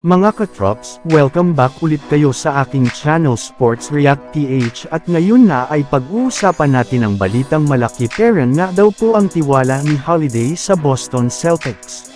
Mga katrops, welcome back ulit kayo sa aking channel Sports React PH at ngayon na ay pag-uusapan natin ang balitang malaki pera nga daw po ang tiwala ni Holiday sa Boston Celtics.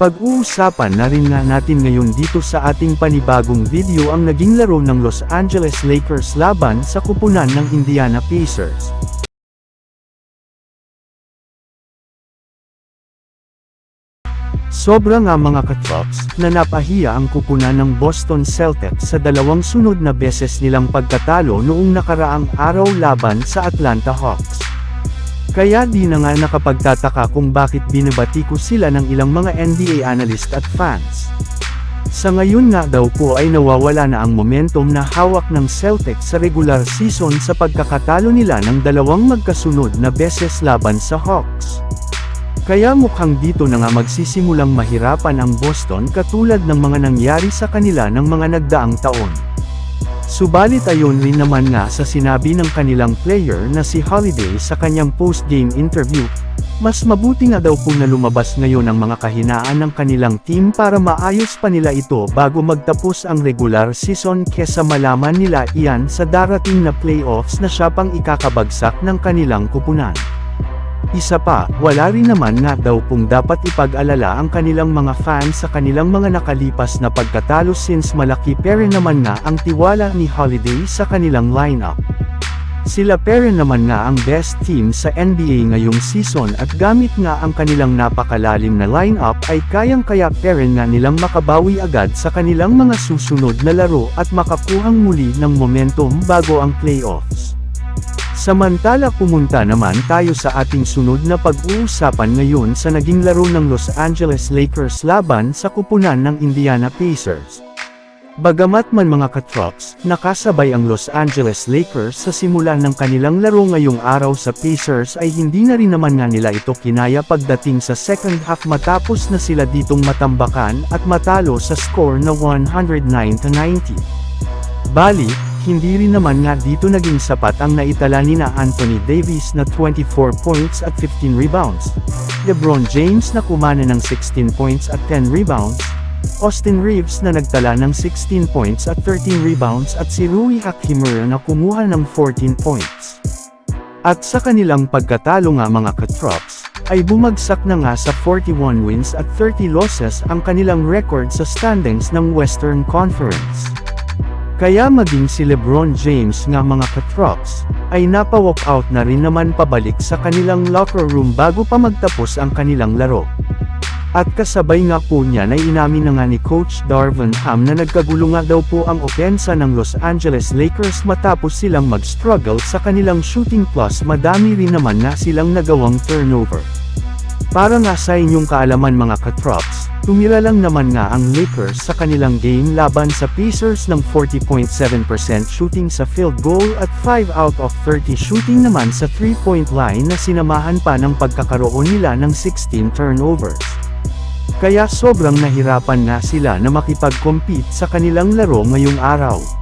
Pag-uusapan na rin nga natin ngayon dito sa ating panibagong video ang naging laro ng Los Angeles Lakers laban sa kupunan ng Indiana Pacers. Sobra nga mga katrops, na napahiya ang kupunan ng Boston Celtics sa dalawang sunod na beses nilang pagkatalo noong nakaraang araw laban sa Atlanta Hawks. Kaya di na nga nakapagtataka kung bakit binabati ko sila ng ilang mga NBA analyst at fans. Sa ngayon nga daw po ay nawawala na ang momentum na hawak ng Celtics sa regular season sa pagkakatalo nila ng dalawang magkasunod na beses laban sa Hawks. Kaya mukhang dito na nga magsisimulang mahirapan ang Boston katulad ng mga nangyari sa kanila ng mga nagdaang taon. Subalit ayon rin naman nga sa sinabi ng kanilang player na si Holiday sa kanyang post-game interview, mas mabuti nga daw kung na lumabas ngayon ang mga kahinaan ng kanilang team para maayos pa nila ito bago magtapos ang regular season kesa malaman nila iyan sa darating na playoffs na siya pang ikakabagsak ng kanilang kupunan. Isa pa, wala rin naman nga daw pong dapat ipag-alala ang kanilang mga fans sa kanilang mga nakalipas na pagkatalo since malaki pera naman nga ang tiwala ni Holiday sa kanilang lineup. Sila pera naman nga ang best team sa NBA ngayong season at gamit nga ang kanilang napakalalim na lineup ay kayang-kaya pera nga nilang makabawi agad sa kanilang mga susunod na laro at makakuhang muli ng momentum bago ang playoffs. Samantala pumunta naman tayo sa ating sunod na pag-uusapan ngayon sa naging laro ng Los Angeles Lakers laban sa kupunan ng Indiana Pacers. Bagamat man mga katrops, nakasabay ang Los Angeles Lakers sa simula ng kanilang laro ngayong araw sa Pacers ay hindi na rin naman nga nila ito kinaya pagdating sa second half matapos na sila ditong matambakan at matalo sa score na 109-90. Bali, hindi rin naman nga dito naging sapat ang naitala ni na Anthony Davis na 24 points at 15 rebounds. LeBron James na kumana ng 16 points at 10 rebounds. Austin Reeves na nagtala ng 16 points at 13 rebounds at si Rui Hachimura na kumuha ng 14 points. At sa kanilang pagkatalo nga mga katrops, ay bumagsak na nga sa 41 wins at 30 losses ang kanilang record sa standings ng Western Conference. Kaya maging si Lebron James nga mga katrops, ay napa-walkout na rin naman pabalik sa kanilang locker room bago pa magtapos ang kanilang laro. At kasabay nga po niya na inamin na nga ni Coach Darvin Ham na nagkagulo nga daw po ang opensa ng Los Angeles Lakers matapos silang mag-struggle sa kanilang shooting plus madami rin naman nga silang nagawang turnover. Para nga sa inyong kaalaman mga katrops, tumira lang naman nga ang Lakers sa kanilang game laban sa Pacers ng 40.7% shooting sa field goal at 5 out of 30 shooting naman sa 3-point line na sinamahan pa ng pagkakaroon nila ng 16 turnovers. Kaya sobrang nahirapan nga sila na makipag-compete sa kanilang laro ngayong araw.